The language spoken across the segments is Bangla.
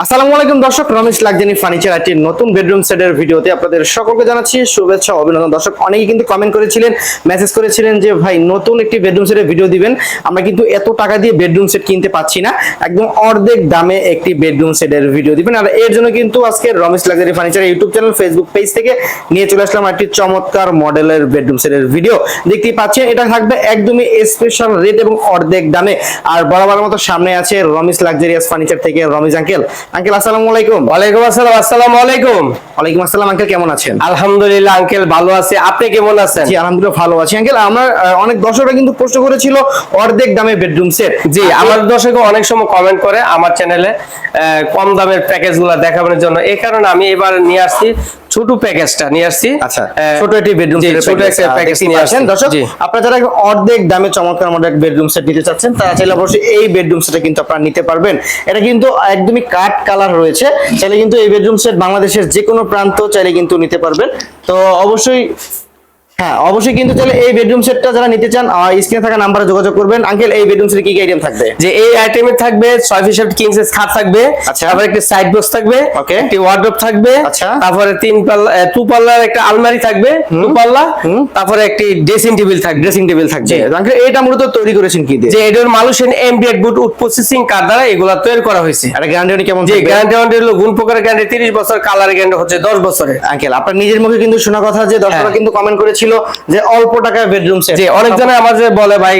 আসসালামু আলাইকুম দর্শক, রমেশ লাগজানি ফার্নিচার একটি নতুন বেডরুম সেটের ভিডিওতে আপনাদের সকলকে জানাচ্ছি শুভেচ্ছা অভিনন্দন। দর্শক, অনেকেই কিন্তু কমেন্ট করেছিলেন মেসেজ করেছিলেন যে, ভাই, নতুন একটি বেডরুম সেটের ভিডিও দিবেন। আমরা কিন্তু এত টাকা দিয়ে বেডরুম সেট কিনতে পাচ্ছি না। একদম অর্ধেক দামে একটি বেডরুম সেটের ভিডিও দিবেন। আর এর জন্য কিন্তু আজকে Ramesh লাগজানি furniture YouTube channel Facebook page থেকে নিয়ে চলে আসলাম একটি চমৎকার মডেলের বেডরুম সেটের ভিডিও দেখতেই পাচ্ছেন, এটা থাকবে একদমই স্পেশাল রেট এবং অর্ধেক দামে। আর বরাবর মতো সামনে আছে রমেশ লাক্সারিয়াস ফার্নিচার থেকে রমেশ আঙ্কেল আঙ্কেল আসসালামু আলাইকুম। ওয়ালাইকুম আসসালাম আসসালামু আলাইকুম। ওয়ালাইকুম আসসালাম আঙ্কেল কেমন আছেন? আলহামদুলিল্লাহ আঙ্কেল ভালো আছে। আপনি কেমন আছেন? জি আলহামদুলিল্লাহ ভালো আছি। আঙ্কেল আমার অনেক দর্শকরা কিন্তু প্রশ্ন করেছিল অর্ধেক দামে বেডরুম সেট জি আমার দর্শক অনেক সময় কমেন্ট করে আমার চ্যানেলে কম দামের প্যাকেজগুলো দেখানোর জন্য। এই কারণে আমি এবার নিয়ে আসছি ছোট প্যাকেজটা নিয়ে আসছি। আচ্ছা ছোট একটি বেডরুম ছোট একটা প্যাকেজ নিয়ে আসছেন দর্শক আপনারা যারা অর্ধেক দামে চমৎকার মডেল বেডরুম সেট নিতে চাচ্ছেন তারা চাইলে অবশ্যই এই বেডরুম সেটটা কিন্তু আপনারা নিতে পারবেন। এটা কিন্তু একদমই কাঠ কালার রয়েছে। চাইলে কিন্তু এই বেডরুম সেট বাংলাদেশের যে কোনো প্রান্ত চাইলে কিন্তু নিতে পারবেন। তো অবশ্যই হ্যাঁ অবশ্যই কিন্তু চাইলে এই বেডরুম সেটটা যারা নিতে চান স্ক্রিনে থাকা নাম্বারে যোগাযোগ করবেন আঙ্কেল এই বেডরুম সেটে কি কি আইটেম থাকবে যে এই আইটেমে থাকবে ছয় ফিট কিং সাইজ খাট থাকবে আচ্ছা। তারপরে একটা সাইড বক্স থাকবে Okay. একটি ওয়ার্ডরোব থাকবে আচ্ছা। তারপরে তিন পাল্লা টু পাল্লার একটা আলমারি থাকবে টু পাল্লা তারপরে একটি ড্রেসিং টেবিল থাকবে ড্রেসিং টেবিল থাকবে। আঙ্কেল এটা মূলত তৈরি করেছেন কি দিয়ে যে এটার মালয়েশিয়ান এমবিএড বুট উড প্রসেসিং কার্ড দ্বারা এগুলা তৈরি করা হয়েছে এটা গ্যারান্টি কেমন যে? গ্যারান্টি ওয়ারেন্টি হলো গুণ প্রকারের গ্যারান্টি 30 বছর কালার গ্যারান্টি হচ্ছে 10 বছরের আঙ্কেল আপনার নিজের মুখে কিন্তু শোনা কথা যে দর্শকরা হ্যাঁ। কিন্তু কমেন্ট করেছিল যে অল্প টাকায় বেডরুম সেট যে অনেকজনে আমার যে বলে ভাই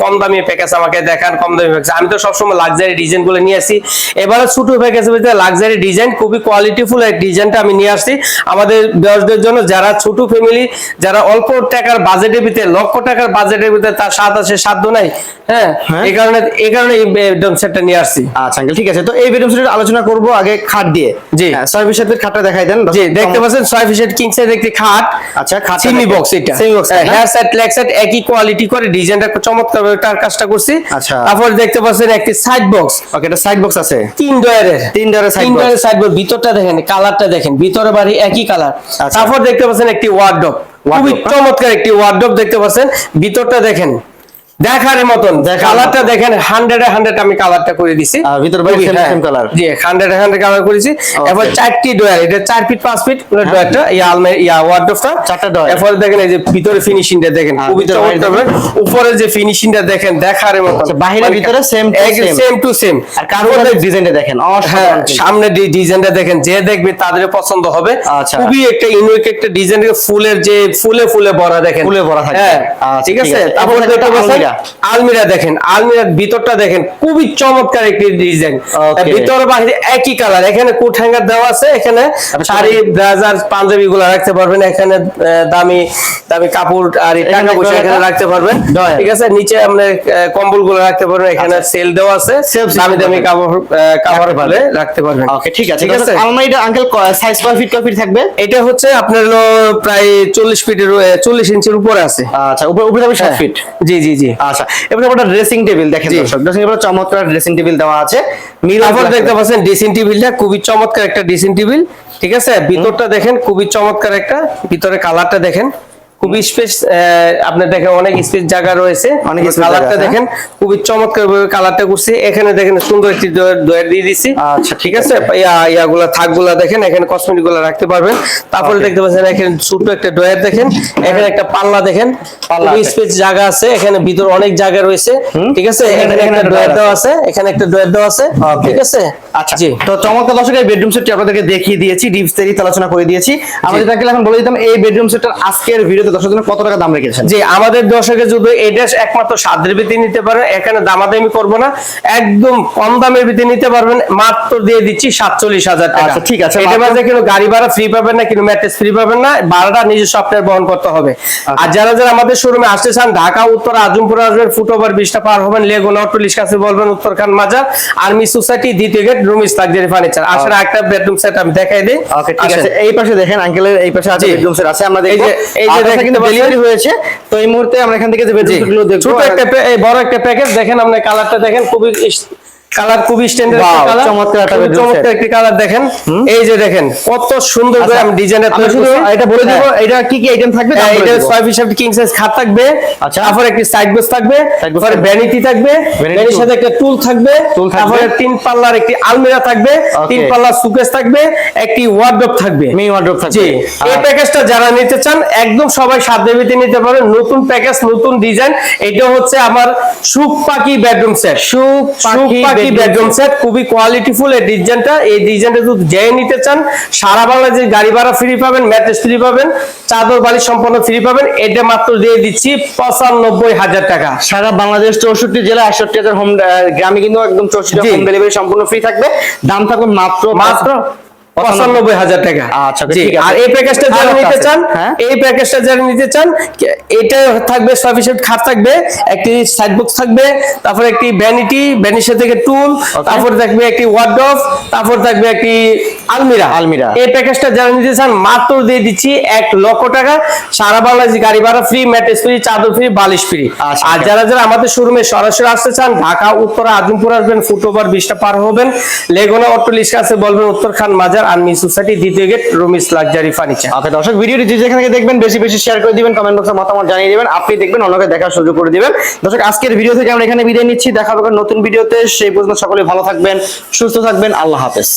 কম দামি প্যাকেজ আমাকে দেখান কম দামি প্যাকেজ আমি তো সবসময় লাক্সারি ডিজাইনগুলো নিয়ে আসি। এবারে ছোট প্যাকেজের ভিতরে লাক্সারি ডিজাইন খুবই কোয়ালিটিফুল এক ডিজাইনটা আমি নিয়ে আসছি। আমাদের দর্শকদের জন্য যারা ছোট ফ্যামিলি যারা অল্প টাকার বাজেটের ভিতরে লক্ষ টাকার বাজেটের ভিতরে তার স্বাদ আছে সাধ্য নাই হ্যাঁ? হ্যাঁ। এই কারণে এই কারণে এই বেডরুম সেটটা নিয়ে আসছি। আচ্ছা আঙ্কেল ঠিক আছে। তো এই বেডরুম সেটের আলোচনা করব আগে খাট দিয়ে। জি। হ্যাঁ, ছয় বিশ খাটটা দেখাই দেন। জি দেখতে পাচ্ছেন ছয় ফিটের কিং সাইজ একটি খাট। আচ্ছা খাট সিমি বক্স এটা। সেমি বক্স হেয়ার সেট লেগ সেট একই কোয়ালিটি করে ডিজাইনটা চমৎকার তার কাজটা করছি। আচ্ছা। তারপর দেখতে পাচ্ছেন একটি সাইড বক্স ওকে এটা সাইড বক্স আছে? তিন ডয়ারের। তিন ডয়ারের সাইড বক্স সাইড বক্স ভিতরটা দেখেন কালারটা দেখেন ভিতরে বাড়ি একই কালার আচ্ছা। তারপর দেখতে পাচ্ছেন একটি ওয়ার্ডরোব খুবই? চমৎকার একটি ওয়ার্ডরোব দেখতে পাচ্ছেন। ভিতরটা দেখেন দেখার মতন। কালারটা দেখেন হান্ড্রেড হান্ড্রেড আমি কালারটা করে দিছি। ভিতর বাইরে same- হ্যাঁ, জি হান্ড্রেড হান্ড্রেড কালার করেছি। এরপর চারটি ডয়ার এটা চার ফিট পাঁচ ফিট ডয়ারটা ইয়া আলমারি ইয়া ওয়ার্ডরোবটা চারটা ডয়ার। এরপর দেখেন এই যে ভিতরে ফিনিশিংটা দেখেন হ্যাঁ, খুবই ভিতরে চমৎকার উপরে যে ফিনিশিংটা দেখেন দেখার মতন। আচ্ছা, বাহিরে ভিতরে same। সেম টু সেম আর কারুকাজের ডিজাইনটা দেখেন হ্যাঁ। সামনে ডিজাইনটা দেখেন যে দেখবে তাদের পছন্দ হবে। আচ্ছা। খুবই একটা ইউনিক একটা ডিজাইন ফুলের যে ফুলে ফুলে ভরা দেখেন। ফুলে ভরা। হ্যাঁ আচ্ছা, ঠিক আছে। তারপর আলমিরা। আলমিরা দেখেন আলমিরার ভিতরটা দেখেন খুবই চমৎকার একটি ডিজাইন ভিতর বাহিরে একই কালার এখানে কোট হ্যাঙ্গার দেওয়া আছে এখানে শাড়ি ব্লাজার পাঞ্জাবি গুলো রাখতে পারবেন এখানে দামি দামি কাপড় আর টাকা পয়সা এখানে রাখতে পারবেন। ঠিক আছে নিচে আপনি কম্বলগুলো রাখতে পারবেন এখানে সেল দেওয়া আছে। দামি দামি কাপড় কাপড় ফেলে রাখতে পারবেন। ওকে ঠিক আছে। ঠিক আছে? আলমারিটা আঙ্কেল সাইজ কয় ফিট কয় ফিট থাকবে? এটা হচ্ছে আপনার প্রায় চল্লিশ ফিটের চল্লিশ ইঞ্চির উপরে আছে। আচ্ছা উপরে উপরে থাকবে সাত হ্যাঁ। ফিট জি জি জি। আচ্ছা এবার ড্রেসিং টেবিল দেখেন জি। দর্শক ড্রেসিং টেবিল চমৎকার ড্রেসিং টেবিল দেওয়া আছে। মিরর দেখতে পাচ্ছেন ড্রেসিং টেবিলটা খুবই চমৎকার একটা ড্রেসিং টেবিল ঠিক আছে? ভিতরটা দেখেন খুবই চমৎকার একটা ভিতরে কালারটা দেখেন। খুবই স্পেস আপনি দেখেন অনেক স্পেস জায়গা রয়েছে। অনেক কালারটা দেখেন খুবই চমৎকার ভাবে কালারটা করছি। এখানে দেখেন সুন্দর একটি দয়ার দিয়ে দিছি। আচ্ছা, ঠিক আছে। ইয়াগুলা থাকগুলা দেখেন এখানে কসমেটিকগুলা রাখতে পারবেন। তারপরে দেখতে পাচ্ছেন এখানে ছোট একটা ডয়ার দেখেন। এখানে একটা পাল্লা দেখেন। খুবই স্পেস জায়গা আছে। এখানে ভিতর অনেক জায়গা রয়েছে। ঠিক আছে? এখানে- একটা ডয়ার দেওয়া আছে। এখানে একটা ডয়ার দেওয়া আছে। ঠিক আছে? আচ্ছা। জি। তো চমৎকার দর্শক এই বেডরুম সেটটি আপনাদেরকে দেখিয়ে দিয়েছি। ডিপস তেরি আলোচনা করে দিয়েছি। আমরা এখন বলে দিতাম এই বেডরুম সেটটার আজকের ভিডিওতে দর্শকের জন্য কত টাকা দাম রেখেছেন? যে আমাদের দর্শকে যদি এটা একমাত্র সাধ্যের ভিত্তি নিতে পারেন এখানে দামাদামি করব না একদম কম দামের ভিত্তি নিতে পারবেন মাত্র দিয়ে দিচ্ছি সাতচল্লিশ হাজার টাকা। আচ্ছা, ঠিক আছে, এটা মাঝে কিন্তু গাড়ি ভাড়া ফ্রি পাবেন না কিন্তু ম্যাট্রেস ফ্রি পাবেন না ভাড়াটা নিজস্ব আপনার বহন করতে হবে। আর যারা যারা আমাদের শোরুমে আসতে চান ঢাকা উত্তর আজমপুর আসবেন ফুটওভার ব্রিজটা পার হবেন লেগুনা পুলিশ কাছে বলবেন উত্তরখান মাজার আর্মি সোসাইটি দ্বিতীয় গেট রুমিস লাক্সারি ফার্নিচার আসলে একটা বেডরুম সেট আমি দেখাই দিই। ওকে ঠিক আছে। এই পাশে দেখেন আঙ্কেলের এই পাশে আছে জি। বেডরুম সেট আছে আমরা এই যে- এই যে আর কিন্তু ডেলিভারি হয়েছে তো এই মুহূর্তে আমরা এখান থেকে যে বেডরুম জি। সেটগুলো দেখব ছোট একটা বড় একটা প্যাকেজ দেখেন আপনি কালারটা দেখেন খুবই কালার খুবই স্ট্যান্ডার্ড কালার। চমৎকার একটা চমৎকার set। একটি কালার দেখেন। এই যে দেখেন কত সুন্দর করে আমি ডিজাইনের আমরা শুধু এটা বলে দেবো এটা কি কি আইটেম থাকবে? দাম হ্যাঁ, বলে এটা দেবো। হিসাবে কিং সাইজ খাট থাকবে আচ্ছা। তারপরে একটি সাইড গোস থাকবে Side box তারপরে থাকবে। ভ্যানিটি থাকবে Vanity সাথে একটা টুল থাকবে তারপরে তিন পাল্লার একটি আলমিরা থাকবে তিন পাল্লার সুকেস থাকবে একটি ওয়ার্ডরোব থাকবে। এই প্যাকেজটা যারা নিতে চান একদম সবাই সাত দেবিতে নিতে পারেন নতুন প্যাকেজ নতুন ডিজাইন এটা হচ্ছে আমার সুখ পাখি বেডরুম সেট সুখ সুখ পাখি পাখি বেডরুম সেট খুবই কোয়ালিটিফুল এই ডিজাইনটা এই ডিজাইনটা যদি যে নিতে চান সারা বাংলাদেশে গাড়ি ভাড়া ফ্রি পাবেন ম্যাট্রেস ফ্রি পাবেন চাদর বাড়ি সম্পূর্ণ ফ্রি পাবেন। এটা মাত্র দিয়ে দিচ্ছি পঁচানব্বই হাজার টাকা। সারা বাংলাদেশ চৌষট্টি জেলা আটষট্টি হাজার হোম গ্রামে কিন্তু একদম চৌষট্টি হোম ডেলিভারি সম্পূর্ণ ফ্রি থাকবে। দাম থাকবে মাত্র মাত্র পঁচানব্বই হাজার টাকা। আচ্ছা, আছে। আর এই প্যাকেজটা যারা নিতে চান? এই প্যাকেজটা যারা নিতে চান এটা থাকবে সাফিসিয়েন্ট খাট থাকবে একটি সাইড বক্স থাকবে তারপর একটি ভ্যানিটি সাথে টুল তারপর থাকবে একটি ওয়ার্ডরোব তারপর থাকবে একটি আলমিরা। আলমিরা। এই প্যাকেজটা যারা নিতে চান মাত্র দিয়ে দিচ্ছি এক লক্ষ টাকা। সারা বাংলাদেশ গাড়ি ভাড়া ফ্রি ম্যাট্রেস ফ্রি চাদর ফ্রি বালিশ ফ্রি আচ্ছা, আর যারা যারা আমাদের শোরুমে সরাসরি আসতে চান ঢাকা উত্তরা আদিমপুর আসবেন ফুটওভার বিশটা পার হবেন। লেগুনা অট্টলিশ কাছে বলবেন উত্তর খান মাজার। আর্মি সোসাইটি দ্বিতীয় গেট রুমিস লাক্সারি ফার্নিচার আপনি দর্শক, ভিডিওটি যে যেখানে দেখবেন, বেশি বেশি শেয়ার করে দিবেন কমেন্ট বক্সে মতামত জানিয়ে দিবেন, আপনি দেখবেন, অন্যকে দেখার সুযোগ করে দিবেন। দর্শক, আজকের ভিডিও থেকে আমরা এখানে বিদায় নিচ্ছি, দেখা হবে নতুন ভিডিওতে সেই পর্যন্ত সকলে ভালো থাকবেন, সুস্থ থাকবেন, আল্লাহ হাফেজ।